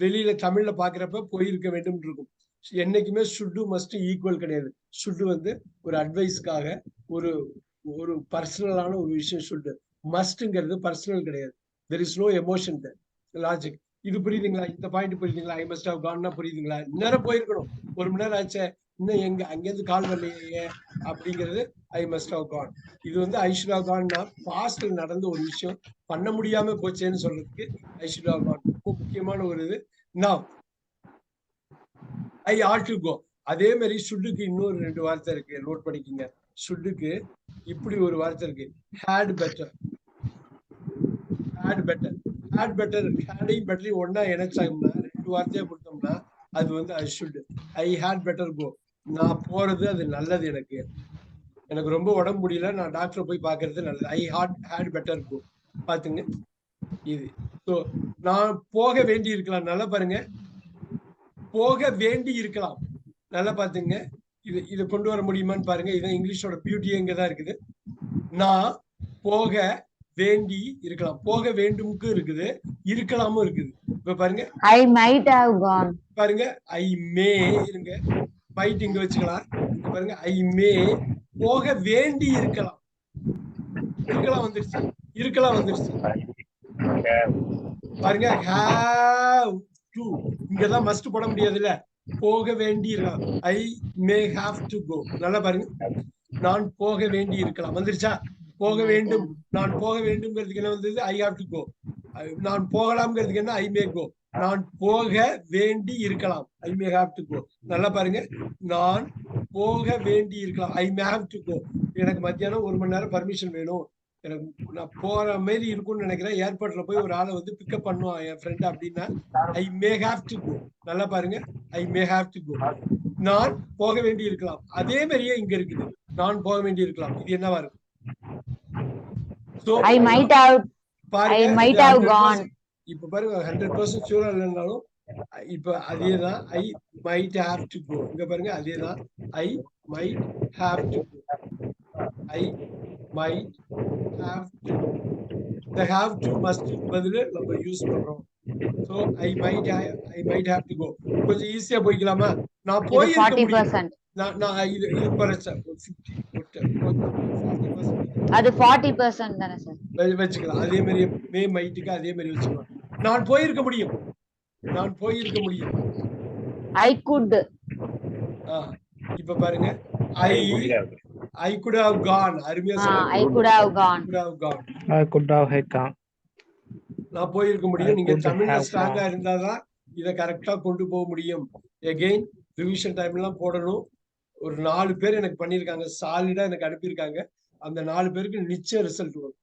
வெளியில தமிழ்ல பாக்குறப்ப போயிருக்க வேண்டும் இருக்கும் என்னைக்குமே சுட்டு மஸ்ட் ஈக்குவல் கிடையாது. சுட்டு வந்து ஒரு அட்வைஸ்க்காக ஒரு ஒரு பர்சனலான ஒரு விஷயம் சுட்டு மஸ்ட்ங்கிறது பர்சனல் கிடையாது. There is no emotion logic இது புரியுதுங்களா? இந்த பாயிண்ட் புரியுதுங்களா? ஐ மஸ்ட் ஹவ் கான்னா புரியுதுங்களா? நேரம் போயிருக்கணும். ஒரு மணி நேரம் ஆச்சு. இன்னும் எங்க அங்கேருந்து கால் வரலையே அப்படிங்கிறது ஐ மஸ்ட் ஹவ் கான் இது வந்து ஐ ஷுட் ஹவ் கான்னா பாஸ்ட்ல நடந்த ஒரு விஷயம். பண்ண முடியாம போச்சேன்னு சொல்றதுக்கு ஐ ஷுட் ஹவ் கான் ரொம்ப முக்கியமான ஒரு இது. நான் ஐ ஆட் டு கோ அதே மாதிரி சுட்டுக்கு இன்னொரு ரெண்டு வார்த்தை இருக்கு. நோட் பண்ணிக்கோங்க. சுட்டுக்கு இப்படி ஒரு வார்த்தை இருக்கு. Had better had better had better ஹேடையும் பெட்டரையும் ஒன்னா இணைச்சாங்கன்னா ரெண்டு வார்த்தையா கொடுத்தோம்னா அது வந்து I should I had better go நான் போறது அது நல்லது எனக்கு. எனக்கு ரொம்ப உடம்பு முடியல. நான் டாக்டரை போய் பாக்குறது நல்லது. I had had better go பாத்துங்க இது. ஸோ நான் போக வேண்டி இருக்கலாம். நல்லா பாருங்க. போக வேண்டி இருக்கலாம். நல்லா பாத்துங்க இது இதை கொண்டு வர முடியுமான்னு பாருங்க. இது இங்கிலீஷோட பியூட்டி எங்க தான் இருக்குது. நான் போக வேண்டி இருக்கலாம். போக வேண்டும்க்கு இருக்குது. இருக்கலாமும் இருக்குது. இப்ப பாருங்க. I might have gone. பாருங்க. ஐ மே இருங்க. மைட் இங்க வச்சுக்கலாம். இங்க பாருங்க. ஐ மே போக வேண்டி இருக்கலாம். இருக்கலாம் வந்துருச்சு. இருக்கலாம் வந்துருச்சு. பாருங்க ஹாவ் டு இங்கதான் மஸ்ட் போட முடியாதுல்ல. போக வேண்டி இருக்கலாம் ஐ மே ஹாவ் டு கோ நல்லா பாருங்க. நான் போக வேண்டி இருக்கலாம் வந்துருச்சா? போக வேண்டும். நான் போக வேண்டும்ங்கிறதுக்கு என்ன வந்தது? ஐ ஹாவ் டு கோ நான் போகலாம்ங்கிறதுக்கு என்ன? ஐ மே கோ நான் போக வேண்டி இருக்கலாம் ஐ மே ஹாவ் டு கோ நல்லா பாருங்க. நான் போக வேண்டி இருக்கலாம் ஐ மே ஹாவ் டு கோ எனக்கு மத்தியானம் ஒரு மணி நேரம் பர்மிஷன் வேணும். எனக்கு நான் போற மாதிரி இருக்கும்னு நினைக்கிறேன். ஏர்போர்ட்ல போய் ஒரு ஆளை வந்து பிக்கப் பண்ணுவான் என் ஃப்ரெண்ட் அப்படின்னா ஐ மே ஹாவ் டு கோ நல்லா பாருங்க. ஐ மே ஹாவ் டு கோ நான் போக வேண்டி இருக்கலாம். அதே மாதிரியே இங்க இருக்குது. நான் போக வேண்டி இருக்கலாம். இது என்னவா இருக்கும். பாருங்க, I might இது have 100% gone. இப்ப பாருங்க ஹண்ட்ரட் பர்சன்ட் ஷூரா இல்லைனாலும் இப்ப அதேதான். I might have to go இங்க பாருங்க அதேதான். I might have to go I have to இந்த ஹாவ் டு மஸ்ட் பதில் நம்ம யூஸ் பண்றோம். So I might I might have to go கொஞ்சம் ஈஸியா போய்க்கலாமா? நான் போய் forty percent. நான் நான் இது இது குறைச்சேன் ஃபிஃப்டி அது forty percent தானே சார் வச்சுக்கலாம். அதே மாதிரி மே மைட்டுக்கு அதே மாதிரி வச்சுக்கலாம். நான் போயிருக்க முடியும். நான் போயிருக்க முடியும். I could. ஆ, இப்ப பாருங்க. I I could have gone அருமையா Ah, சொல்லுங்க I could have gone. could have gone. I could have had gone. நான் போயிருக்க முடியும். I நீங்க தமிழ்ல ஸ்ட்ராங்கா. இருந்தாதான் இத கரெக்டா கொண்டு போக முடியும். எகெயின் ரிவிஷன் டைம் எல்லாம் போடணும். ஒரு நாலு பேர் எனக்கு பண்ணிருக்காங்க சாலிடா எனக்கு அனுப்பியிருக்காங்க. அந்த நாலு பேருக்கு நிச்சயம் ரிசல்ட் வரும்.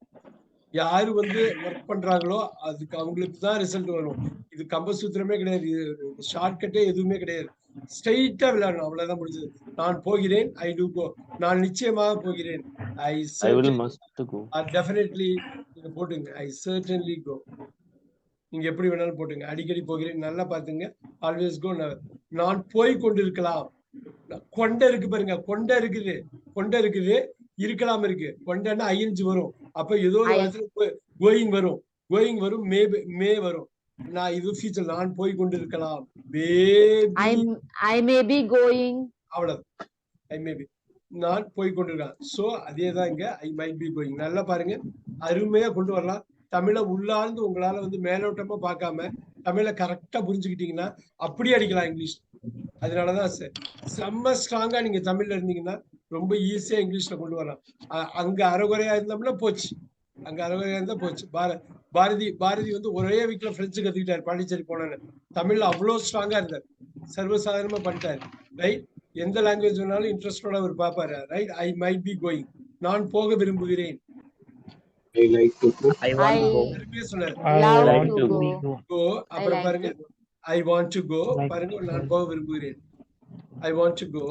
யாரு வந்து ஒர்க் பண்றாங்களோ அதுக்கு அவங்களுக்கு தான் ரிசல்ட் வரும். இது கம்பசூத்திரமே கிடையாது. இது ஷார்ட்கட்டே எதுவுமே கிடையாது. ஸ்ட்ரெயிட்டா விளையாடணும். அவ்வளவுதான் முடிஞ்சது. நான் போகிறேன். ஐ டூ கோ நான் நிச்சயமாக போகிறேன். I I will must to go. Definitely நீங்க போட்டுங்க. ஐ சர்டன்லி கோ நீங்க எப்படி வேணாலும் போட்டுங்க. அடிக்கடி போகிறேன். நல்லா பாத்துங்க ஆல்வேஸ் கோ நான் போய் கொண்டிருக்கலாம். கொண்ட இருக்கு பாருங்க. கொண்ட இருக்குது. கொண்ட இருக்குது. இருக்கலாம் இருக்கு. கொண்டன்னா ஐஎன்ஜி வரும். அப்ப ஏதோ ஒரு கோயிங் வரும். கோயிங் வரும். மே மே வரும். நான் இது ஃபியூச்சர் நான் போய் கொண்டிருக்கலாம். Maybe I may be going. அவ்வளவு. ஐ மேபி நான் போய் கொண்டிருக்கேன் சோ அதே தான் இங்க. ஐ மைட் பி கோயிங் நல்லா பாருங்க. அருமையா கொண்டு வரலாம். தமிழை உள்ளார்ந்து உங்களால வந்து மேலோட்டமா பார்க்காம தமிழை கரெக்டா புரிஞ்சுக்கிட்டீங்கன்னா அப்படியே அடிக்கலாம் இங்கிலீஷ். அதனாலதான் சார் செம்ம ஸ்ட்ராங்கா நீங்க தமிழ்ல இருந்தீங்கன்னா ரொம்ப ஈஸியா இங்கிலீஷ்ல கொண்டு வரலாம். அங்க அறகுறையா இருந்தோம்னா போச்சு. அங்க அறகுறையா இருந்தா போச்சு. பார பாரதி பாரதி வந்து ஒரே வீக்ல பிரெஞ்சு கத்துக்கிட்டாரு பாண்டிச்சேரி போனாரு தமிழ்ல அவ்வளவு ஸ்ட்ராங்கா இருந்தார். சர்வசாதாரணமா பண்ணிட்டாரு. ரைட் எந்த லாங்குவேஜ் வேணாலும் இன்ட்ரெஸ்டோட அவர் பார்ப்பாரு right I might be going நான் போக விரும்புகிறேன். அப்புறம் like பாருங்க. to I want to go பாருங்க நான் go. போக விரும்புகிறேன். I want to go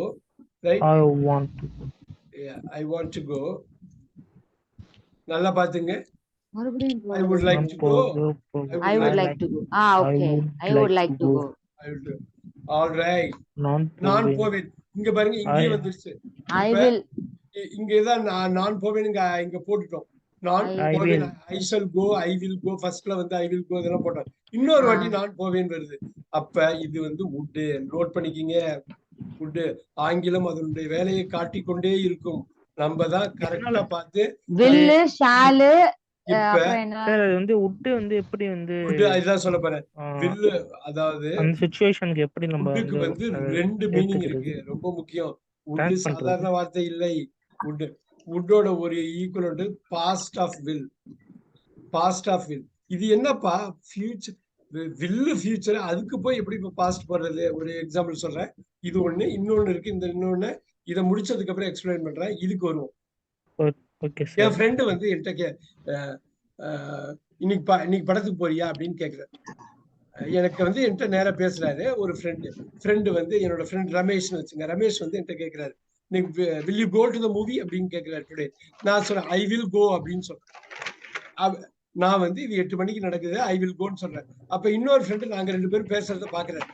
right I want to go. I want to go நல்லா பாத்துங்க மறுபடியும் I would like to go I would like to go. Ah, I okay. would I would like like to to go. go. All right நான் நான் போவேன். இங்க பாருங்க இங்கே I- வந்துருச்சு I will. இ- இங்கதான் நான் நான் போவேன் இங்க இங்க போட்டுட்டோம் நான் I போவேன் will. I shall go I will go ஃபர்ஸ்ட்ல வந்து ஐ வில் கோ இதெல்லாம் போட்டோம் இன்னொரு வாட்டி. நான் போவேன் வருது அப்ப இது வந்து உட்டு நோட் பண்ணிக்கிங்க உட்டு ஆங்கிலம் அதனுடைய வேலையை காட்டிக்கொண்டே இருக்கும் நம்ம தான் கரெக்டா பார்த்து வந்து உட்டு வந்து எப்படி வந்து உட்டு அதுதான் சொல்ல போறேன். வில்லு அதாவது அந்த சுச்சுவேஷனுக்கு எப்படி நம்ம வந்து ரெண்டு மீனிங்? இருக்கு. ரொம்ப முக்கியம். உட்டு. சாதாரண வார்த்தை இல்லை. உட்டு உட்டோட ஒரு equal past of will past of will இது என்னப்பா? ஃபியூச்சர் வில்லு ஃபியூச்சர் அதுக்கு போய் எப்படி இப்ப பாஸ்ட் போடுறது? ஒரு எக்ஸாம்பிள் சொல்றேன். இது ஒண்ணு. இன்னொன்னு இருக்கு. இந்த இன்னொன்னு இதை முடிச்சதுக்கு அப்புறம் எக்ஸ்பிளைன் பண்றேன். இதுக்கு வருவோம். என் ஃப்ரெண்டு வந்து என்கிட்ட கே இன்னைக்கு இன்னைக்கு படத்துக்கு போறியா அப்படின்னு கேக்குறாரு. அஹ் எனக்கு வந்து என்கிட்ட நேரா பேசுறாரு ஒரு ஃப்ரெண்டு ஃப்ரெண்டு வந்து என்னோட ஃப்ரெண்ட் ரமேஷ்னு வச்சுங்க. ரமேஷ் வந்து என்கிட்ட கேக்குறாரு. இன்னைக்கு will you go to the movie அப்படின்னு கேக்குறாரு டுடே நான் சொல்றேன் ஐ வில் கோ அப்படின்னு சொல்றேன் நான் வந்து இது எட்டு மணிக்கு நடக்குது ஐ வில் கோன்னு சொல்றேன் அப்ப இன்னொரு ஃப்ரெண்டு நாங்க ரெண்டு பேரும் பேசுறத பாக்குறாரு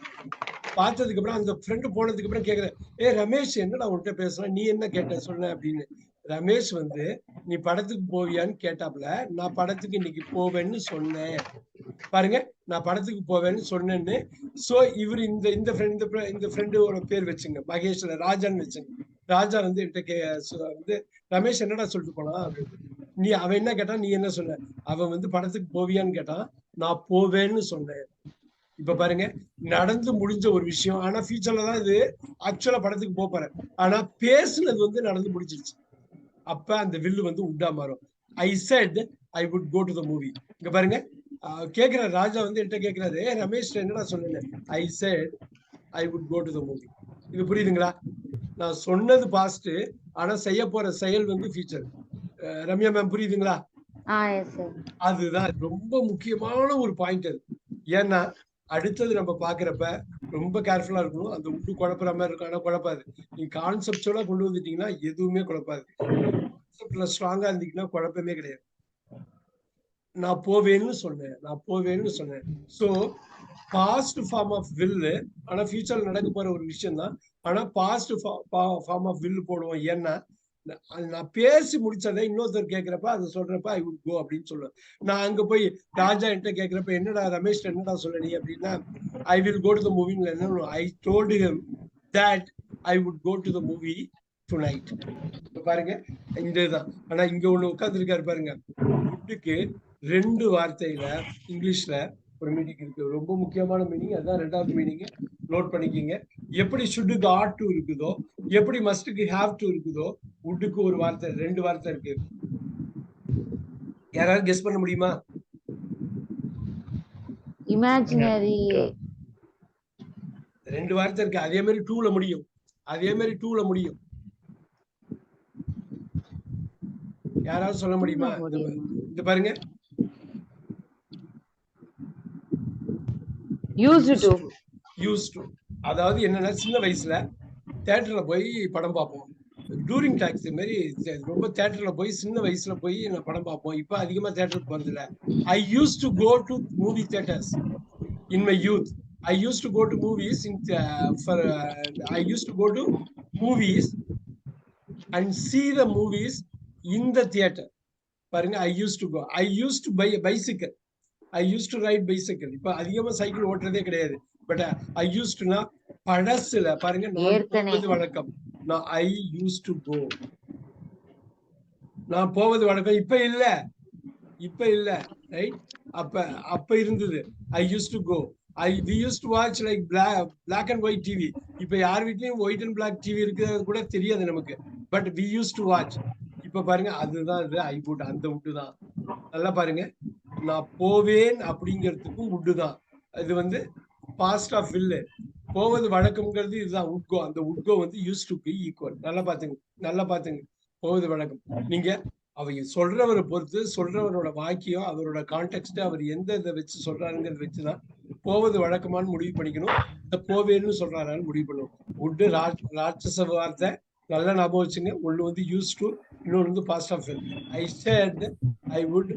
பார்த்ததுக்கு அப்புறம் அந்த ஃப்ரெண்டு போனதுக்கு அப்புறம் கேக்குறேன் ஏ ரமேஷ் என்னடா உன்கிட்ட பேசுறேன்? நீ என்ன கேட்ட? சொன்ன அப்படின்னு. ரமேஷ் வந்து நீ படத்துக்கு போவியான்னு கேட்டாப்ல நான் படத்துக்கு இன்னைக்கு போவேன்னு சொன்னேன். பாருங்க நான் படத்துக்கு போவேன்னு சொன்னேன்னு. சோ இவர் இந்த இந்த ஃப்ரெண்ட் இந்த fri- ஃப்ரெண்டோட பேர் வச்சுங்க மகேஷ்ல ராஜான்னு வச்சுங்க. ராஜா வந்து என்கிட்ட கே வந்து ரமேஷ் என்னடா சொல்லிட்டு போனா அப்படின்னு. நீ அவன் என்ன கேட்டான்? நீ என்ன சொன்ன? அவன் வந்து படத்துக்கு போவியான்னு கேட்டான். நான் போவேன்னு சொன்னேன். இப்ப பாருங்க நடந்து முடிஞ்ச ஒரு விஷயம். ஆனா ஃபியூச்சர்ல தான் இது ஆக்சுவலா படத்துக்கு போறேன். ஆனா பேசுனது வந்து நடந்து முடிச்சிருச்சு அப்ப அந்த வில்லு வந்து உண்டா மாறும். I said I would go to the movie இங்க பாருங்க கேக்குற ராஜா வந்து என்கிட்ட கேக்குறாரு. "ஏய், ரமேஷ் என்னடா சொன்னேன் I said I would go to the movie இது புரியுதுங்களா? நான் சொன்னது பாஸ்ட் ஆனா செய்ய போற செயல் வந்து ஃபியூச்சர் ரம்யா மேம் புரியுதுங்களா? அதுதான் ரொம்ப முக்கியமான ஒரு பாயிண்ட் அது. ஏன்னா அடுத்தது நம்ம பாக்குறப்ப ரொம்ப கேர்ஃபுல்லா இருக்கணும். அந்த உண்டு குழப்புற மாதிரி இருக்கும். ஆனா குழப்பாது. நீங்க கான்செப்டுவலா கொண்டு வந்துட்டீங்கன்னா எதுவுமே குழப்பாது. கான்செப்ட்ல ஸ்ட்ராங்கா இருந்தீங்கன்னா குழப்பமே கிடையாது. நான் போவேன்னு சொன்னேன். நான் போவேன்னு சொன்னேன். சோ பாஸ்ட் ஃபார்ம் ஆஃப் வில்லு ஆனா ஃபியூச்சர்ல நடக்க போற ஒரு விஷயம் தான் ஆனா பாஸ்ட் ஃபார்ம் ஆஃப் வில்லு போடுவோம். ஏன்னா நான் நான் பேசி முடிச்சதை இன்னொருத்தர் கேட்கிறப்ப அதை சொல்றப்ப ஐ வுட் கோ அப்படின்னு சொல்லுவேன். நான் அங்க போய் ராஜா என்கிட்ட கேட்கிறப்ப என்னடா ரமேஷ் என்னடா சொல்ல நீ? அப்படின்னா I will go to the மூவிங்ல என்ன I told him that I would go to the movie tonight பாருங்க இந்த இதுதான் ஆனா இங்க ஒண்ணு உட்காந்துருக்காரு பாருங்க. ஃபுட்டுக்கு ரெண்டு வார்த்தையில இங்கிலீஷ்ல ஒரு மீனிங் இருக்கு. ரொம்ப முக்கியமான மீனிங் அதுதான் ரெண்டாவது மீனிங் நோட் பண்ணிக்கிங்க. எப்படி ஷுட்டுக்கு ஆட் டு இருக்குதோ எப்படி மஸ்டுக்கு ஹேவ் டு இருக்குதோ உட்டுக்கு ஒரு வார்த்தை ரெண்டு வார்த்தை இருக்கு. யாராவது கெஸ் பண்ண முடியுமா? இமேஜினரி ரெண்டு வார்த்தை இருக்கு. அதே மாதிரி டூல முடியும். அதே மாதிரி டூல முடியும். யாராவது சொல்ல முடியுமா? இந்த பாருங்க. யூஸ்டு டு யூஸ் டு அதாவது என்னென்னா சின்ன வயசில் தேட்டரில் போய் படம் பார்ப்போம். டூரிங் டாக்ஸி மாதிரி ரொம்ப தேட்டரில் போய் சின்ன வயசில் போய் நான் படம் பார்ப்போம். இப்போ அதிகமாக தேட்டருக்கு போகிறதில்ல I used to go to movie theatres in my youth I used to go to movies in for I used to go to movies and see the movies in the theatre பாருங்க I used to go I used to buy bicycle I used to ride bicycle இப்போ அதிகமாக cycle ஓட்டுறதே கிடையாது. But I use டுனா பழசுல பாருங்க. போவது வழக்கம். நான் ஐ used to go நான் போவது வழக்கம். இப்ப இல்ல. இப்ப இல்ல. ரைட் அப்ப அப்ப இருந்தது. I used to go I we used to watch like black black and white TV இப்ப யார் வீட்லயும் ஒயிட் அண்ட் பிளாக் டிவி இருக்கிறது கூட தெரியாது நமக்கு. But we used to watch இப்ப பாருங்க அதுதான் இது. ஐ வுட் அந்த உட்டு தான். நல்லா பாருங்க. நான் போவேன் அப்படிங்கிறதுக்கும் உட்டு தான். இது வந்து பாஸ்ட் ஆஃப் வில்லு போவது வழக்கம்ங்கிறது இதுதான் உட்கோ. அந்த உட்கோ வந்து யூஸ் டு பி ஈக்குவல் நல்லா பாத்துங்க நல்லா பாத்துங்க போவது வழக்கம். நீங்க அவங்க சொல்றவரை பொறுத்து சொல்றவரோட வாக்கியம் அவரோட கான்டெக்ட் அவர் எந்த இதை வச்சு சொல்றாருங்கிறத வச்சுதான் போவது வழக்கமான்னு முடிவு பண்ணிக்கணும். இந்த போவேன்னு சொல்றாரான்னு முடிவு பண்ணணும். உட்டு ராட்சச வார்த்தை நல்லா ஞாபகம் வச்சுங்க. ஒன்று வந்து யூஸ் டு இன்னொன்று வந்து past of I said I would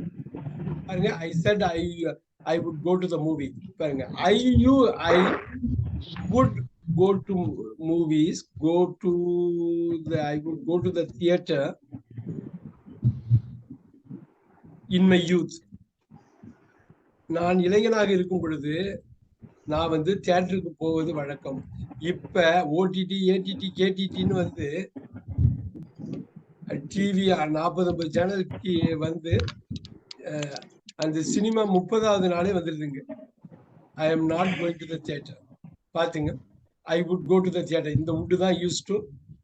பாருங்க. I said I I would go to the movie பாருங்க. I you I would go to movies go to the I would go to the theatre in my youth நான் இளைஞனாக இருக்கும் பொழுது நான் வந்து தியேட்டருக்கு போவது வழக்கம். இப்ப ஓடிடி ஏடிடி கேடிடின்னு வந்து டிவி நாற்பது ஐம்பது சேனலுக்கு வந்து அந்த சினிமா முப்பதாவது நாளே வந்துருதுங்க. I am not going to the theatre பாத்துங்க. I would go to the theatre இந்த வுட்டு தான் யூஸ் டு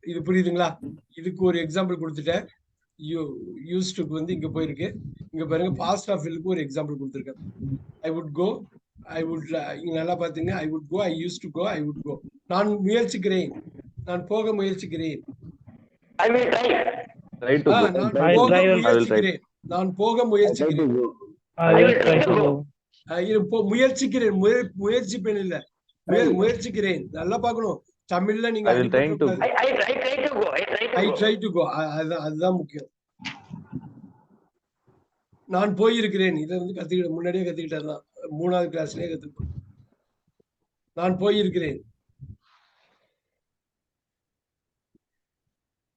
இது புரியுதுங்களா? இதுக்கு ஒரு எக்ஸாம்பிள் கொடுத்துட்டேன். யூ யூஸ் டுக்கு வந்து இங்க போயிருக்கு. இங்க பாருங்க பாஸ்ட் ஆஃப் ஃபில்க்கு ஒரு எக்ஸாம்பிள் கொடுத்துருக்கேன். ஐ வுட் கோ ஐ வுட் இங்க நல்லா பாத்துங்க. I would go I used to go I would go நான் முயற்சிக்கிறேன். நான் போக முயற்சிக்கிறேன். நான் I- போக முயற்சிக்கிறேன். நான் போக முயற்சிக்கிறேன். முயற்சிக்கிறேன் முய- முயற்சிப்பேன் இல்ல. முய- முயற்சிக்கிறேன். நல்லா பார்க்கணும். தமிழ்ல நீங்க ஐ. ட்ரை டு கோ அதுதான் அதுதான் முக்கியம். நான் போயிருக்கிறேன். இதை வந்து கத்துக்கிட்ட முன்னாடியே கத்துக்கிட்டதுதான். மூணாவது கிளாஸ்லயே கத்துக்கிட்டோம் நான் போயிருக்கிறேன்.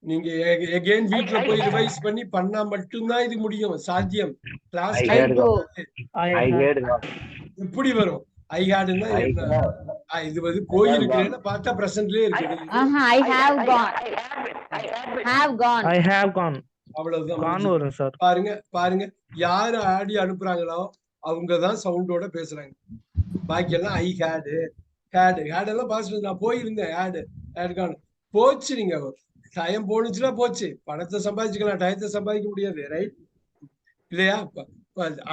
நீங்க எகெயின் வீட்ல போய் ரிவைஸ் பண்ணி பண்ணா மட்டும்தான் இது முடியும். சாத்தியம். கிளாஸ். எப்படி வரும். ஐ. ஆ, இது வந்து போயிருக்கிறேன்னு பார்த்தா பிரசன்ட்லயே gone. அவ்வளவுதான். பாருங்க பாருங்க. யாரு ஆடி அனுப்புறாங்களோ அவங்க தான் சவுண்டோட பேசுறாங்க. பாக்கி எல்லாம் ஐ ஹேடு ஹேடு ஹேட் எல்லாம் பாஸ் நான் போயிருந்தேன். ஹேடு ஹேட் கான் போச்சு நீங்க. டயம் போனுச்சுன்னா போச்சு. பணத்தை சம்பாதிச்சுக்கலாம் டயத்தை சம்பாதிக்க முடியாது ரைட் இல்லையா?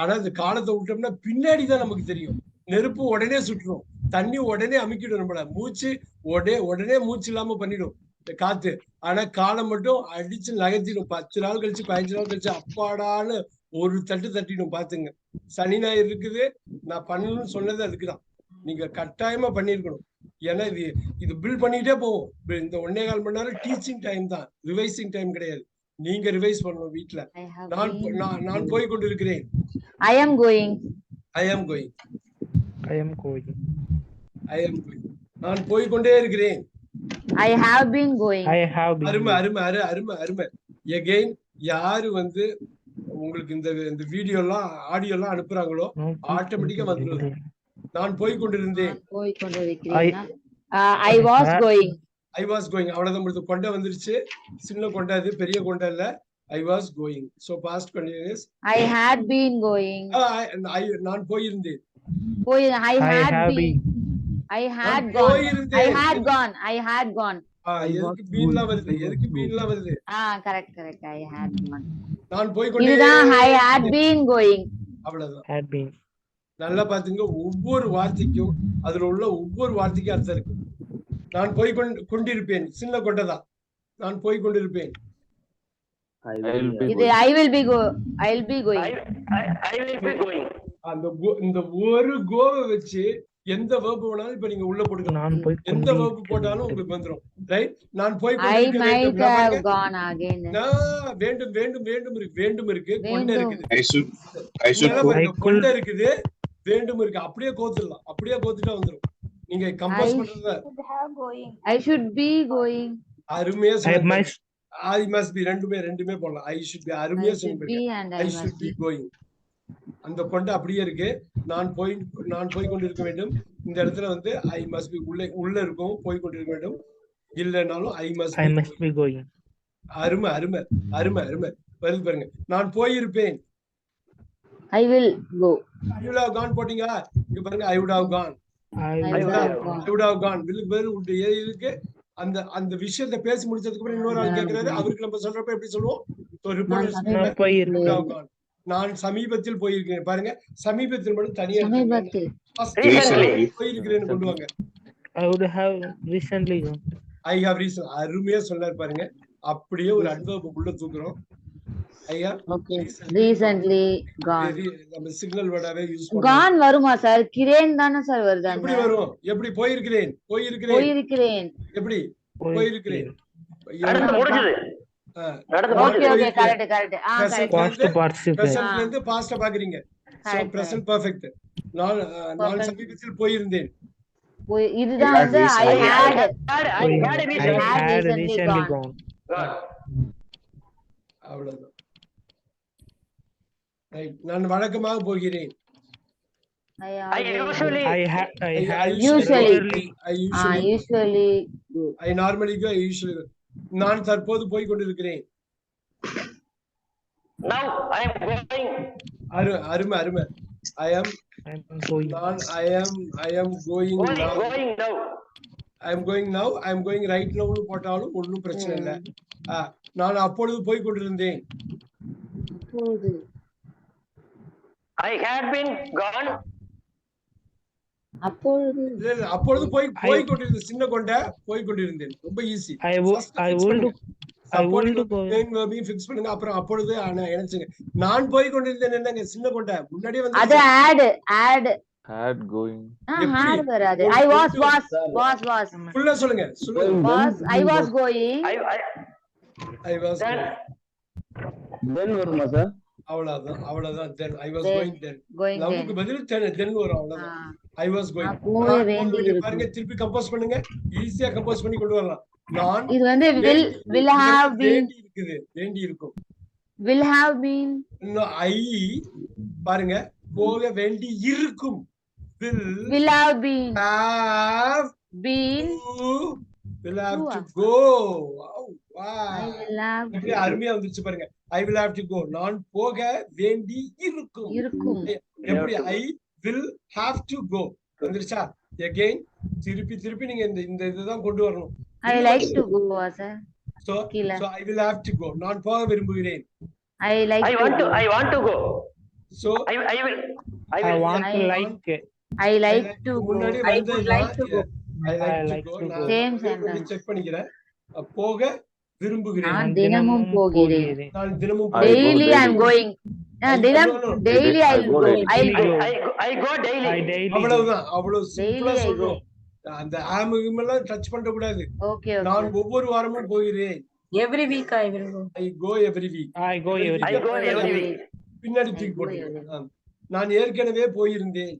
ஆனா இந்த காலத்தை விட்டோம்னா பின்னாடி தான் நமக்கு தெரியும். நெருப்பு உடனே சுட்டுரும் தண்ணி உடனே அமுக்கிடும் நம்மள. மூச்சு உடனே உடனே மூச்சு இல்லாம பண்ணிடும். இந்த காத்து. ஆனா காலம் மட்டும் அடிச்சு நகர்த்திடும். பத்து நாள் கழிச்சு பதினஞ்சு நாள் கழிச்சு அப்பாடான்னு ஒரு தட்டு தட்டிடும். பாத்துங்க சனி ஞாயிறு இருக்குது. நான் பண்ணணும்னு சொன்னது அதுக்குதான். நீங்க கட்டாயமா பண்ணிருக்கணும் ஏன்னா இது இது பில் பண்ணிட்டே போவோம் இந்த ஒன்னே கால் மணி நேரம் டீச்சிங் டைம் தான் ரிவைசிங் டைம் கிடையாது நீங்க ரிவைஸ் பண்ணணும் வீட்ல நான். நான் போய் கொண்டிருக்கிறேன் I am going. I am going I am going. I am going நான் போய் கொண்டே இருக்கிறேன் I have been going. I have been. அருமை அருமை அரு அருமை அருமை எகெயின் யாரு வந்து உங்களுக்கு இந்த இந்த வீடியோ எல்லாம் ஆடியோ எல்லாம் அனுப்புறாங்களோ No, automatic ஆ வந்துரும். நான் போய் கொண்டிருந்தேன் போய் கொண்டிருக்கிறேனா? ஐ வாஸ் கோயிங் அவ்வளவுதான் முடிஞ்சு கொண்டை வந்துருச்சு சின்ன கொண்டை அது பெரிய கொண்டை இல்ல I was going so past continuous I had been going. நான் போயிருந்தேன் போய். I had நான் gone. I போயிருந்தேன் had gone. I had gone. ஆ, எதுக்கு பீன்லாம் வருது எதுக்கு பீன்லாம் வருது Ah, correct, correct. I had gone. நான் போய் கொண்டே இதுதான் I had been going. அவ்வளவுதான் Had been. நல்லா பாத்துங்க ஒவ்வொரு வார்த்தைக்கும் அதுல உள்ள ஒவ்வொரு வார்த்தைக்கும் அர்த்தம் இருக்கு. நான் போய் கொண்டு கொண்டிருப்பேன். சின்ன கொண்டைதான் நான் போய் கொண்டிருப்பேன். இது. அந்த go- இந்த ஒரு கோவை வச்சு எந்த வேர்பு வேணாலும் இப்ப நீங்க உள்ள போட்டுக்கலாம். நான் போய் எந்த வேர்பு போட்டாலும் உங்களுக்கு வந்துரும். ரைட் நான் போய் வேண்டும். வேண்டும் வேண்டும் வேண்டும் இருக்கு. வேண்டும் இருக்கு. கொண்டை. இருக்குது. கொண்டை இருக்குது. வேண்டும் இருக்கு. அப்படியே கோத்துடலாம். அப்படியே கோத்துட்டா வந்துரும். நீங்க கம்போஸ் I- பண்றத. I should be going. அருமையா must. ஐ மஸ்ட் பி ரெண்டுமே ரெண்டுமே போடலாம். ஐ ஷுட் பி I அருமையா should சொல்லுங்க be and I I should be. Going அந்த கொண்டை அப்படியே இருக்கு. நான் போய் நான் போய் கொண்டிருக்க வேண்டும். இந்த இடத்துல வந்து ஐ மஸ்ட் பி உள்ள உள்ள இருக்கும். போய் கொண்டிருக்க வேண்டும். இல்லைனாலும் I must I must be going. அருமை அருமை அருமை அருமை. வருது பாருங்க. நான் போயிருப்பேன். I will go. I would have gone போட்டீங்க இங்க பாருங்க ஐ would have gone. I I will would have have gone. I would have gone. வில்லுக்கு பதில் உண்டு இருக்கு. அந்த அந்த விஷயத்தை பேசி முடிச்சதுக்கு அப்புறம் இன்னொரு ஆள் கேக்குறாரு. அவருக்கு நம்ம சொல்றப்ப எப்படி சொல்லுவோம்? நான் போயிருக்கேன். சமீபத்தில் போயிருக்கிறேன் பாருங்க சமீபத்தில் மட்டும் தனியா. போயிருக்கிறேன்னு கொண்டு வாங்க I would have recently gone. I have reason அருமையா சொன்னார் பாருங்க. அப்படியே ஒரு அட்வர்ப் உள்ள தூக்குறோம். ஐயா? Okay. Recently gone. நம்ம சிக்னல் வேர்டாவே யூஸ் பண்ணுவோம். Gone வருமா சார் கிரேன் தானே சார் வருது எப்படி வரும்? எப்படி போயிருக்கிறேன்? போயிருக்கிறேன். போயிருக்கிறேன். எப்படி? போயிருக்கிறேன். நடந்து முடிஞ்சது. நடந்து ஓகே ஓகே. கரெக்ட் கரெக்ட் ஆ. Correct Past participle. Presentல இருந்து பாஸ்ட பாக்குறீங்க. சோ பிரசன்ட் பெர்ஃபெக்ட் நான் நான். சமீபத்தில் போயிருந்தேன். இதுதான் வந்து I had recently recently gone. gone. அவ்வளவுதான். நான் வழக்கமாக போகிறேன் I I always- usually, I have I I- have I Usually. regularly I Ah, usually usually go. I normally go I usually go. நான் தற்போது போய் கொண்டிருக்கிறேன் now I am going, அரு அருமை அருமை ஐ am I'm going. நான் ஐ am I am going going, now going now. I am going now I am going right nowனு போட்டாலும் ஒண்ணும் பிரச்சனை இல்ல நான் அப்பொழுது போய் கொண்டிருந்தேன் I had been gone, அப்பொழுது இல்ல, இல்ல, அப்பொழுது போய் போய் கொண்டிருந்தேன் சின்ன கொண்ட போய் கொண்டிருந்தேன். ரொம்ப easy I would I would I would go. Fix பண்ணுங்க. அப்புறம் அப்பொழுது ஆனா இணைச்சுங்க. நான் போய் கொண்டிருந்தேன் என்னங்க சின்ன கொண்ட? முன்னாடியே அது வந்து add add. Had going. எப்படி? had வராது. I was was was was. ஃபுல்லா சொல்லுங்க. சொல்லுங்க. Was I was going. I, I, I was வருமா சார் அவ்வளவுதான் அவ்வளவுதான் then I was Then. Going then லவ்வுக்கு பதில் தென் தென் வரும் அவ்வளவுதான். I was going. பாருங்க திருப்பி கம்போஸ் பண்ணுங்க. ஈஸியா கம்போஸ் பண்ணி கொண்டு வரலாம். நான் இது வந்து இருக்குது வேண்டி இருக்கும். Will have been. இன்னும் ஐ பாருங்க போக வேண்டி இருக்கும். Will will have been. have been to will have to go. Wow, wow. I will have எப்படி அருமையா வந்துருச்சு பாருங்க. ஐ will have to go. நான் போக வேண்டி இருக்கும். இருக்கும். எப்படி? I will have to go வந்துருச்சா? எகைன் திருப்பி திருப்பி நீங்க இந்த இந்த இதுதான் கொண்டு வரணும். I like to go sir. So. So I will have to go நான் போக விரும்புகிறேன். I like I to want to, go. I want to go. So I, I will, I I will. want to I like it. I like to go. முன்னாடி I would like to go. I I like like to to go go. Same நான் sentence. Check பண்ணிக்கிறேன். போக விரும்புகிறேன் தினமும் போகிறேன். நான் தினமும் daily. going ah, I- தினம் go- I go daily. I daily. go. அவ்வளவுதான் அவ்வளவு சிம்பிளா. சொல்லணும் அந்த ஆமுகம் எல்லாம் டச் பண்ண கூடாது okay நான் ஒவ்வொரு வாரமும் போகிறேன் Every week I will go. I go every week I go every I go every week. பின்னாடி தூக்கி போட்டு நான் ஏற்கனவே போயிருந்தேன்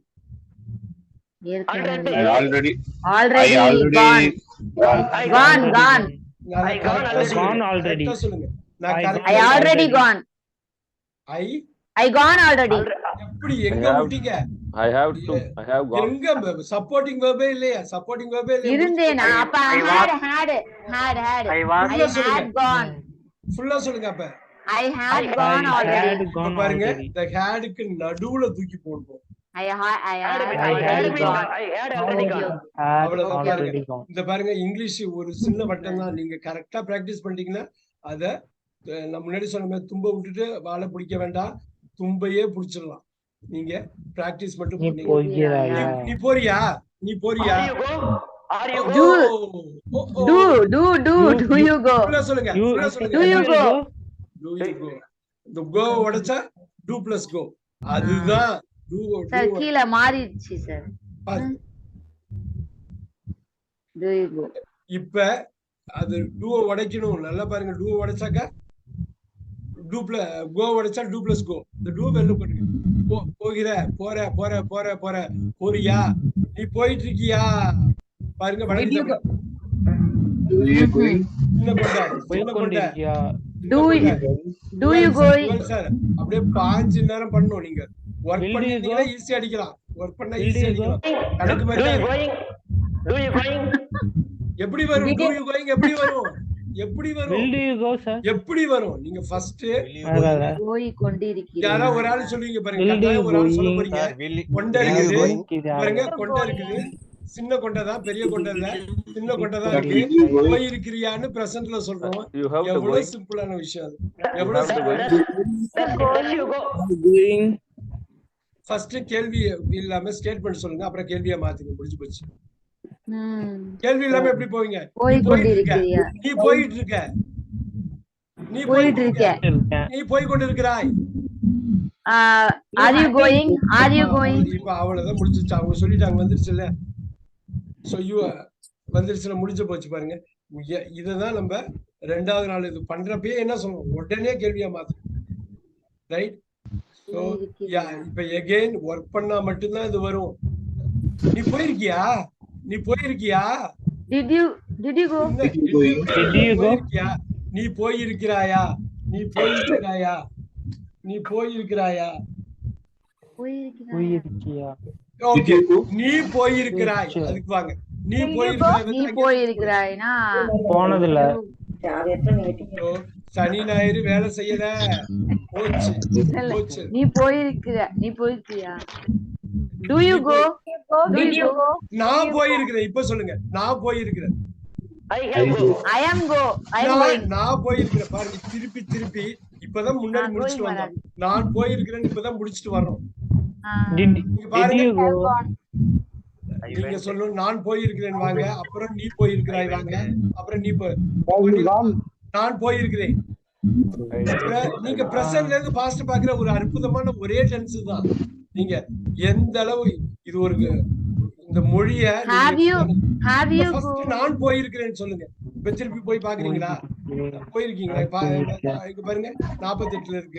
ஏற்கனவே I already. already I எப்படி எங்க I have- விட்டீங்க I have to. I have gone. எங்க சப்போர்ட்டிங் வேர்பே இல்லையா சப்போர்ட்டிங் வேர்பே இல்லையா இருந்தேனா அப்ப ஃபுல்லா சொல்லுங்க அப்ப gone பாருங்க. இந்த ஹேடுக்கு நடுவுல தூக்கி போடணும் இந்த பாருங்க இங்கிலீஷ் ஒரு சின்ன வட்டம் தான் நீங்க கரெக்டா பிராக்டிஸ் பண்ணிட்டீங்கன்னா அத நான் முன்னாடி சொன்ன மாதிரி தும்ப விட்டுட்டு வாழை பிடிக்க வேண்டாம். தும்பையே பிடிச்சிடலாம். நீங்க பிராக்டிஸ் மட்டும் நீ போறியா? நீ போறியா? சொல்லுங்க அதுதான். சார் கீழ மாறிடுச்சு சார் இப்ப அது டூ உடைக்கணும். நல்லா பாருங்க டூ உடைச்சாக்கா டூ பிள கோ உடைச்சா டூ பிளஸ் கோ இந்த டூ வெளில போட்டுங்க போ போகிற போற போற போற போற போறியா? நீ போயிட்டு இருக்கியா பாருங்க அப்படியே பாஞ்சு நேரம் பண்ணணும் நீங்க. ஒர்க் பண்ணிருந்தீங்கன்னா ஈஸியா அடிக்கலாம் ஒர்க் பண்ணா? அடிக்கலாம் கணக்கு மாதிரி? எப்படி வரும் going எப்படி வரும் எப்படி வரும் will you go sir எப்படி வரும் நீங்க ஃபர்ஸ்ட் போய் யாரா ஒரு ஆள் சொல்லுவீங்க பாருங்க ஒரு ஆள் சொல்ல? போறீங்க கொண்டை இருக்குது பாருங்க? கொண்டை இருக்குது சின்ன கொண்டை தான் பெரிய கொண்டை இல்ல சின்ன கொண்டை தான் இருக்கு போயிருக்கிறியான்னு பிரசன்ட்ல சொல்றோம். எவ்வளவு சிம்பிளான விஷயம் அது You எவ்வளவு ஃபர்ஸ்ட் கேள்வி இல்லாம ஸ்டேட்மெண்ட் சொல்லுங்க அப்புறம் கேள்வியா மாத்துங்க முடிஞ்சு போச்சு. கேள்வி இல்லாம எப்படி போவீங்க? நீ போயிட்டு இருக்க. நீ போயிட்டு இருக்க. நீ போயிட்டு இருக்க. இருக்கேன். நீ போய் கொண்டிருக்கிறாய். Are you going are you going இப்ப அவ்வளவுதான் முடிஞ்சிச்சு. அவங்க சொல்லிட்டாங்க வந்துருச்சுல்ல. சோ யூ வந்துருச்சுல முடிஞ்சு போச்சு பாருங்க. இததான் நம்ம ரெண்டாவது நாள் இது பண்றப்பயே என்ன சொல்லணும் உடனே கேள்வியா மாத்து ரைட் இப்ப எகைன் ஒர்க் பண்ணா மட்டும்தான் இது வரும். நீ போயிருக்கியா? நீ போயிருக்கியா? நீ போயிருக்கிறாயா? நீ போயிருக்கிறாயா? நீ போயிருக்கிறாயா? போயிருக்கியா ஓகே நீ போயிருக்கிறாய். அதுக்கு வாங்க. நீ போயிருக்கிறாய் நீ வந்து சனி ஞாயிறு வேலை செய்யல. போச்சு. போச்சு. நீ போயிருக்கிற நீ போயிருக்கியா டு யூ கோ நான் போயிருக்கிறேன் இப்ப சொல்லுங்க. நான் போயிருக்கிறேன். நான் போயிருக்கிறேன். பாருங்க திருப்பி திருப்பி இப்பதான் முன்னாடி முடிச்சிட்டு வந்தோம். நான் போயிருக்கிறேன் இப்பதான் முடிச்சிட்டு வர்றோம். நீங்க சொல்லணும் நான் போயிருக்கிறேன் வாங்க. அப்புறம் நீ போயிருக்கிறாய் வாங்க. அப்புறம் நீ போ. நான் போயிருக்கிறேன். நீங்க பிரசன்ட்ல இருந்து பாஸ்ட் பாக்குற ஒரு அற்புதமான ஒரே டென்ஸ் தான். நீங்க எந்த அளவு இது ஒரு இந்த மொழிய Have you have you go நான் போயிருக்கிறேன்னு சொல்லுங்க. இப்ப திருப்பி போய் பாக்குறீங்களா போயிருக்கீங்களா? பாருங்க. நாற்பத்தி எட்டுல இருக்கு?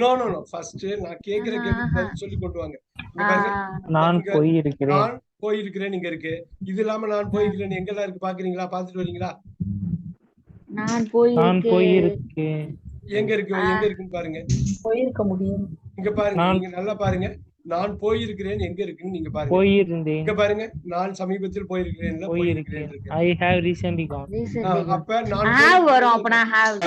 நோ நோ நோ ஃபர்ஸ்ட் நான் கேக்குற கேள்வி சொல்லி கொண்டு வாங்க. நான் போயிருக்கிறேன். நான் போயிருக்கிறேன் இங்க இருக்கு. இது இல்லாம நான் போயிருக்கிறேன். எங்கெல்லாம் இருக்கு? பாக்குறீங்களா? பாத்துட்டு வரீங்களா? நான் போயிருக்கேன். எங்க இருக்கு? எங்க இருக்குன்னு பாருங்க. போயிருக்க முடியும். இங்க பாருங்க. நீங்க நல்லா பாருங்க. நான் போயிருக்கிறேன். எங்க இருக்குன்னு நீங்க பாருங்க. போயிருந்தேன். இங்க பாருங்க. நான் சமீபத்தில் போயிருக்கிறேன். போயிருக்கேன் இருக்கு ஐ ஹாவ் ரீசென்ட்லி கான். அப்ப நான் have வரும். அப்ப போயிருக்கிறேன்.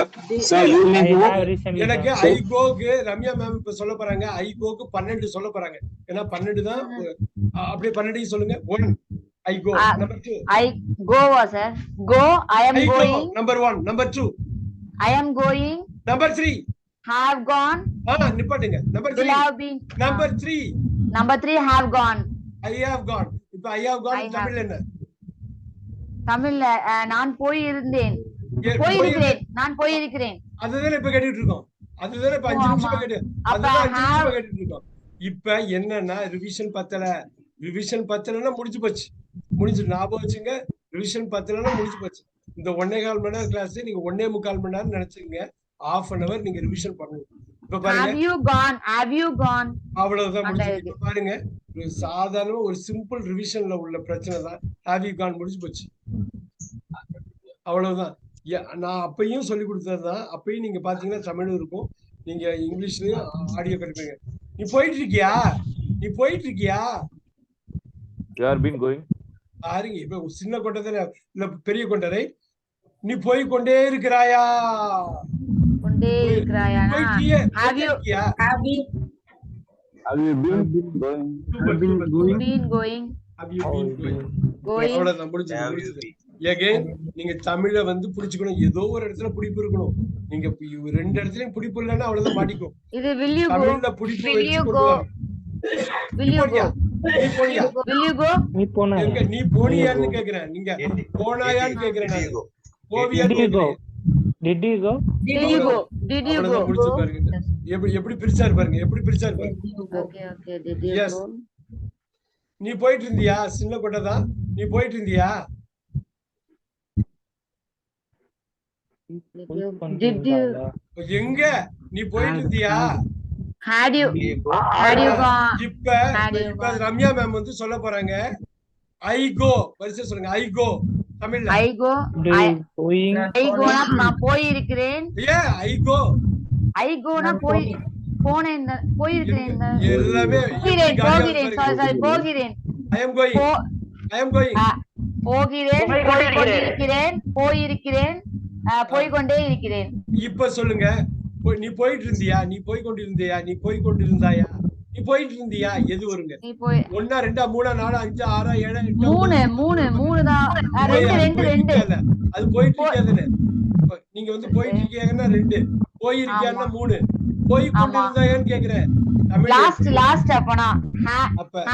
நான் ஐ ஹாவ் எனக்கு ஐ கோக்கு ரம்யா மேம் இப்ப சொல்ல போறாங்க. ஐ கோக்கு பன்னெண்டு சொல்ல போறாங்க. ஏன்னா பன்னெண்டு தான் அ- அப்படியே பன்னெண்டையும் சொல்லுங்க. One I go. Number two I go was sir go I am I go going. Number one number two I am going. Number three have gone. ஆ நிப்பாட்டுங்க. Number will three have been number three number three have gone. I have gone இப்ப I have I gone have. Tamil என்ன? தமிழ்ல அஹ், நான் போயிருந்தேன். ஏ, போயிருக்கிறேன். நான் போயிருக்கிறேன். அதுதானே இப்ப கேட்டுட்டு இருக்கோம் அதுதானே இப்ப அஞ்சு ஓ, நிமிஷம் ஆமா. கேட்டு அப்ப அதுதான் அஞ்சு நிமிஷம் have- கேட்டுட்டு இருக்கோம் இப்ப என்னன்னா ரிவிஷன் பத்தல. ரிவிஷன் பத்தலைன்னா முடிஞ்சு போச்சு. முடிஞ்சு ஞாபகம் வச்சுங்க. ரிவிஷன் பத்தலைன்னா முடிஞ்சு போச்சு. இந்த ஒன்னே கால் மணி நேரம் கிளாஸ் நீங்க ஒன்னே முக்கால் மணி நேரம் நினைச்சுங்க half அன் அவர் நீங்க ரிவிஷன் பண்ணணும். இப்ப பாருங்க. have you gone? Have you gone? அவ்வளவுதான் அந்த முடிஞ்சு இது. இப்ப பாருங்க ஒரு சாதாரண ஒரு சிம்பிள் ரிவிஷன்ல உள்ள பிரச்சனை தான். ஹாவ் யூ கான் முடிஞ்சு போச்சு. அவ்வளவுதான். நான் அப்பயும் சொல்லி கொடுத்ததுதான் அப்பயும் நீங்க பாத்தீங்கன்னா தமிழும் இருக்கும். நீங்க இங்கிலீஷ்லயும் ஆடியோ கிடைப்பீங்க நீ போயிட்டு இருக்கியா நீ போயிட்டு இருக்கியா You have been going. பாருங்க இப்ப சின்ன கொண்டை தானே. இல்ல பெரிய கொண்டை right? நீ போய் கொண்டே இருக்கிறாயா? Have you- இருக்கியா Have you Have you been going? Super, super, super. been going. Have you been going? going. அவ்வளவுதான் முடிஞ்சது முடிஞ்சது எகைன் நீங்க தமிழ வந்து புடிச்சுக்கணும். ஏதோ ஒரு இடத்துல பிடிப்பு இருக்கணும். நீங்க ரெண்டு இடத்துலயும் பிடிப்பு இல்லைன்னா அவ்வளவுதான் மாட்டிக்கும். இது will you go? Will go? will நீ you go? போனியான்னு கேக்குறேன். நீங்க போனாயான்னு கேக்குறேன் போவியான்னு Did you go? கேக்குறேன். Did you go? did you go did you go அவ்வளவுதான் முடிச்சு பாருங்க. எப்படி எப்படி பிரிச்சாரு பாருங்க எப்படி பிரிச்சாரு பாருங்க. Yes. go நீ போயிட்டு இருந்தியா? சின்ன கொண்டை தான். நீ போயிட்டு இருந்தியா? எங்க? நீ போயிட்டு இருந்தியா? Had you had you gone இப்ப ரம்யா மேம் வந்து சொல்ல போறாங்க. ஐ கோ வரிசை சொல்லுங்க ஐ கோ தமிழ்ல. I go Do I you going? I go னா நான் போயிருக்கிறேன். ஏ ஐ கோ I go னா போய் போனேன். இந்த போயிருக்கிறேன் போகிறேன் போகிறேன் சாரி சாரி போகிறேன். ஐ am going I am going ஆ, போகிறேன் போயிருக்கிறேன் ஆ, போய் கொண்டே இருக்கிறேன். இப்ப சொல்லுங்க. நீ போயிட்டு இருந்தியா? நீ போய் கொண்டிருந்தியா? நீ போய் கொண்டிருந்தாயா? நீ போயிட்டு இருந்தியா? எது வருங்க? ஒன்னா ரெண்டா மூணா நாலா அஞ்சா ஆறா ஏழா மூணு. மூணு மூணு தான். ரெண்டு அது ரெண்டு போயிட்டு. அது இருக்காதுன்னு நீங்க வந்து போயிட்டு இருக்கியாங்கன்னா ரெண்டு. போயிருக்கியான்னா மூணு. போய் கொண்டிருந்தாயான்னு கேக்குறேன். தமிழ். லாஸ்ட் லாஸ்ட் அப்பனா. அப்ப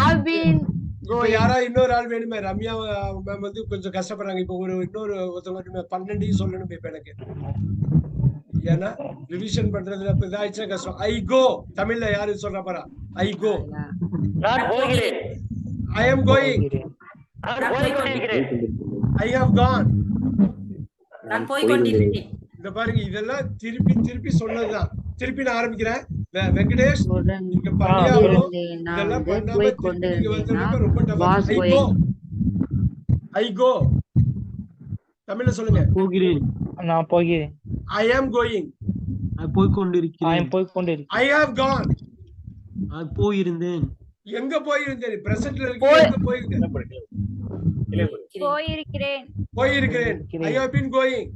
யாரா இன்னொரு ஆள் வேணுமே. ரம்யா மேம் வந்து கொஞ்சம் கஷ்டப்படுறாங்க. இப்ப ஒரு இன்னொரு ஒருத்தவங்க பன்னெண்டையும் சொல்லணும் இப்ப எனக்கு. ஏன்னா ரிவிஷன் பண்றதுல இப்ப இதாச்சுன்னா கஷ்டம். ஐ கோ தமிழ்ல யாரு சொல்ற பாரா? ஐ கோ நான் போகிறேன். I am going I have gone இந்த பாருங்க இதெல்லாம் திருப்பி திருப்பி சொன்னதுதான். திருப்பி நான் ஆரம்பிக்கிறேன். வெங்கடேஷ் நீங்க பண்ணியே ஆகணும் கொண்டிருந்தேன் நான் இதெல்லாம் வந்து பண்ணாம திருப்பி வந்ததுக்கு ரொம்ப tough. was I go. I go. தமிழ்ல சொல்லுங்க. போகிறேன். நான் போகிறேன். ஐ ஆம் கோயிங் போய் I am கொண்டிருக்கிறேன் போய்க்கொண்டிருக்கிறேன் ஐ ஹாவ் கான் அது போயிருந்தேன். எங்க போயிருந்தேன்? பிரசன்ட்ல இருக்கு போய்- எங்க போயிருந்தேன்? போயிருக்கிறேன். போயிருக்கிறேன். ஐ ஹவ் பீன் கோயிங்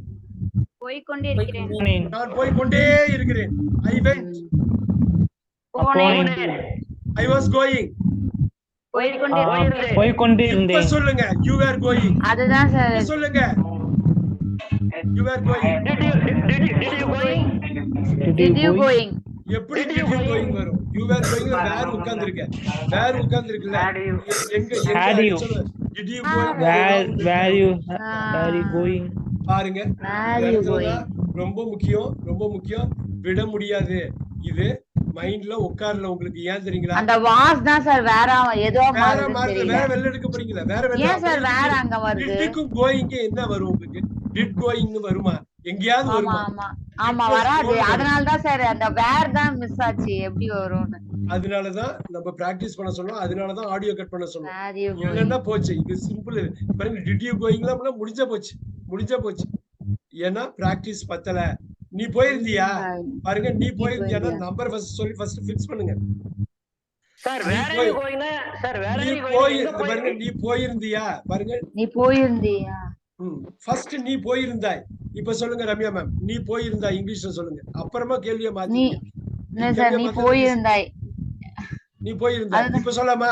போய்கொண்டிருக்கிறேன் போனேன். நான் போய் கொண்டே இருக்கிறேன் ஐ வெண்ட் போனேன். ஐ வாஸ் கோயிங் போய்கொண்டிருக்கிறேன் இப்ப போய்க்கொண்டிருந்தேன். சொல்லுங்க. யூ ஆர் கோயிங் அதுதான் சார். சொல்லுங்க. You are going Did you, did, you- did you going? did you going? எப்படி did you going? வரும் யூ ஆர் கோயிங் வேற உட்கார்ந்து இருக்க வேற உட்கார்ந்து இருக்குல்ல எங்க எங்க Had you. சொல்லு. did you go Where where you Ah. where you going? பாருங்க. You going? தான் ரொம்ப முக்கியம் ரொம்ப முக்கியம். விட முடியாது. இது மைண்ட்ல உட்கார்ல உங்களுக்கு ஏன் தெரியுங்களா? அந்த வாஸ் தான் சார் வேற ஏதோ வேற தெரியல வேற வெளில எடுக்க போறீங்களா? வேற ஏன் சார் வேற அங்க வருது? கோயிங்க என்ன வரும் உங்களுக்கு? டிட் கோயிங் வருமா? எங்கேயாவது வருமா? ஆமா. ஆமா வராது. அதனால தான் சார் அந்த வேர் தான் மிஸ் ஆச்சு. எப்படி வரும்னு. அதனாலதான் நம்ம பிராக்டிஸ் பண்ண சொன்னோம். அதனாலதான் ஆடியோ கட் பண்ண சொன்னோம். இல்லைன்னா போச்சு. இது சிம்பிள் பாருங்க டிட் யூ கோயிங்லாம் முடிஞ்ச போச்சு. முடிஞ்ச போச்சு. ஏன்னா பிராக்டிஸ் பத்தல. நீ போயிருந்தியா? பாருங்க நீ போயிருந்தியா? நம்பர் ஃபர்ஸ்ட் சொல்லி ஃபர்ஸ்ட் ஃபிக்ஸ் பண்ணுங்க. எங்க இந்த பாருங்க நீ போயிருந்தியா? பாருங்க. நீ போயிருந்தியா? ஃபர்ஸ்ட் நீ போயிருந்தாய். இப்ப சொல்லுங்க ரம்யா மேம் நீ போயிருந்தாய் இங்கிலீஷ்ல சொல்லுங்க. அப்புறமா கேள்வியை நீ மாத்தி நீ போயிருந்தாய். நீ போயிருந்தாய். இப்ப சொல்லாமா?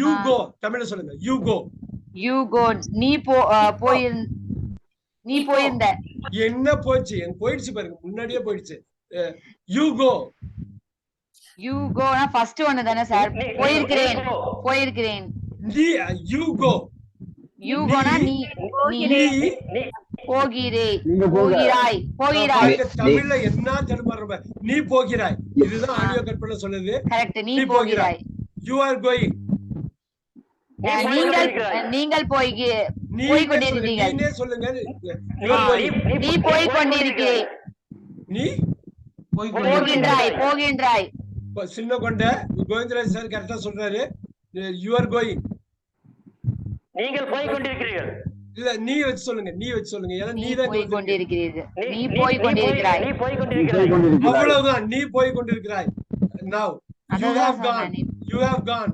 யூ. கோ தமிழ்ல சொல்லுங்க. யூ கோ யூ கோ நீ போ போயிரு நீ போயிருந்த. என்ன போச்சு? போயிடுச்சு பாருங்க. முன்னாடியே போயிடுச்சு. You go you gonna first ஒன்னு தானே சார் போயிருக்கிறேன். போயிருக்கிறேன். நீ யூ கோ யூ கோனா நீ போகிறே. போகிறாய். போகிறாய். தமிழ்ல என்ன தடுமாறுற நீ போகிறாய். இதுதான் ஆடியோ கட் பண்ண சொல்லுது கரெக்ட் நீ போகிறாய். யூ ஆர் கோயிங் நீங்கள். நீங்கள் போய் நீ போய் கொண்டிருந்தீர்கள் நீனே சொல்லுங்க. நீ- போய். கொண்டிருக்கிறேன் நீ போய் போகின்றாய் போகின்றாய். சின்ன கொண்ட கோவிந்தராஜ் சார் கரெக்டா சொல்றாரு. யூ ஆர் கோயிங் நீங்கள் போய் கொண்டிருக்கிறீர்கள் இல்ல நீ வச்சு சொல்லுங்க நீ வச்சு சொல்லுங்க. ஏன்னா நீ தான் போய். கொண்டிருக்கிறீர்கள் நீ- போய் நீ கொண்டிருக்கிறாய் நீ போய் கொண்டிருக்கிறாய் அவ்வளவுதான் நீ போய் கொண்டிருக்கிறாய் அதான் have gone. சொன்னேன். you have gone.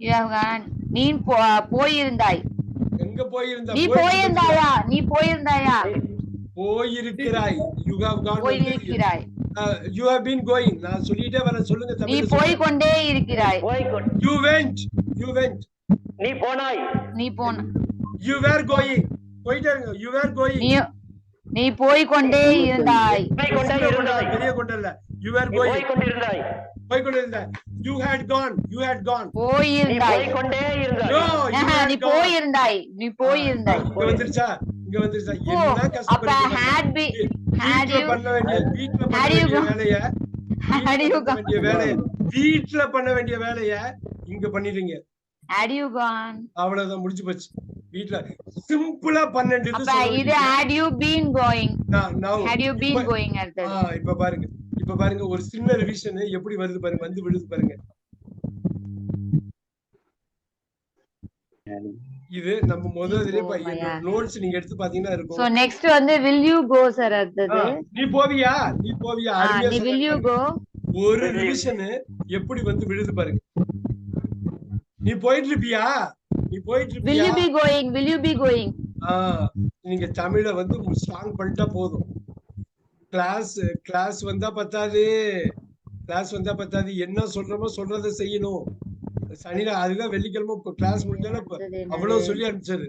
You have gone. நீ போயிருந்தாய். எங்க போயிருந்த? நீ போயிருந்தாயா? நீ போயிருந்தாயா? போயிருக்கிறாய். You have gone போயிருக்கிறாய். You have been going. நான் சொல்லிட்டே வரேன். சொல்லுங்க நீ போய். கொண்டே இருக்கிறாய். போய் கொண்டு you went. You went. நீ போனாய். நீ போன. You were going. போயிட்டே இருங்க. You were going. நீ நீ போய் கொண்டே இருந்தாய். போய் கொண்டே கொண்ட இருந்தாய். பெரிய கொண்ட இல்ல you were நீ going. போய் கொண்டிருந்தாய் போய் கொண்டிருந்த you had gone. You had gone. நீ போயிருந்தாய். போய் கொண்டே இருந்தாய். No you ஆஹா, had நீ gone. போயிருந்தாய். நீ போயிருந்தாய். இங்க வந்துருச்சா? இங்க வந்துருச்சா? என்ன அப்ப கஷ்டப்படுறீங்க had be had வீட்ல you பண்ண வேண்டிய வீட்ல பண்ண had you வேண்டிய gone- வேலைய had வீட்ல you பண்ண வேண்டிய gone? வேலைய வீட்ல பண்ண வேண்டிய வேலைய இங்க பண்ணிடுங்க had you gone அவ்வளவுதான் முடிஞ்சு போச்சு. வீட்ல சிம்பிளா பன்னெண்டு இது அப்ப இது had you been going? நான் now had you been இப்ப- going பாருங்க. இப்ப பாருங்க ஒரு சின்ன ரிவிஷன் எப்படி வருது பாருங்க வந்து விழுது பாருங்க. இது நம்ம முதல்ல. நோட்ஸ் நீங்க எடுத்து பாத்தீங்கன்னா சோ இருக்கும் நெக்ஸ்ட் வந்து will you go சார் அடுத்தது? நீ போவியா? நீ போவியா? you சொன்ன go? ஒரு ரிவிஷன் எப்படி வந்து விழுது பாருங்க. நீ போயிட்டு இருப்பியா நீ போயிட்டு will you be going? Will you be going? நீங்க தமிழ வந்து ஸ்ட்ராங் பண்ணிட்டா போதும். கிளாஸ் கிளாஸ் வந்தா பத்தாது. கிளாஸ் வந்தா பத்தாது. என்ன சொல்றோமோ சொல்றதை செய்யணும். சனில அதுதான் வெள்ளிக்கிழமை கிளாஸ் முடிஞ்சாலும் அவ்வளவு சொல்லி அனுப்பிச்சது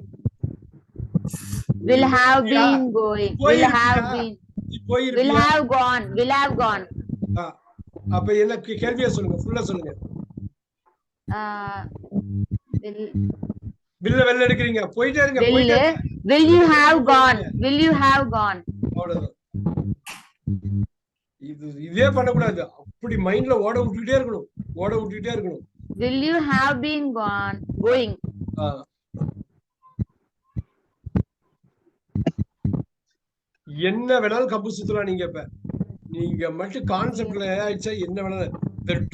will have been going. Will have been. நீ will have gone. Will have gone. அப்ப என்ன கேள்வியா சொல்லுங்க. ஃபுல்லா சொல்லுங்க. பில்ல வெளில எடுக்கிறீங்க. போயிட்டே இருங்க போயிட்டே will you have gone? Will you have gone? இது இதே பண்ணக்கூடாது. அப்படி மைண்ட்ல ஓட விட்டுக்கிட்டே இருக்கணும். ஓட விட்டுக்கிட்டே இருக்கணும். Will you have been gone? Going. என்ன வேணாலும் கம்பு சுத்தலாம் நீங்க இப்ப. நீங்க மட்டும் கான்செப்ட்ல என்ன வேணாலும்.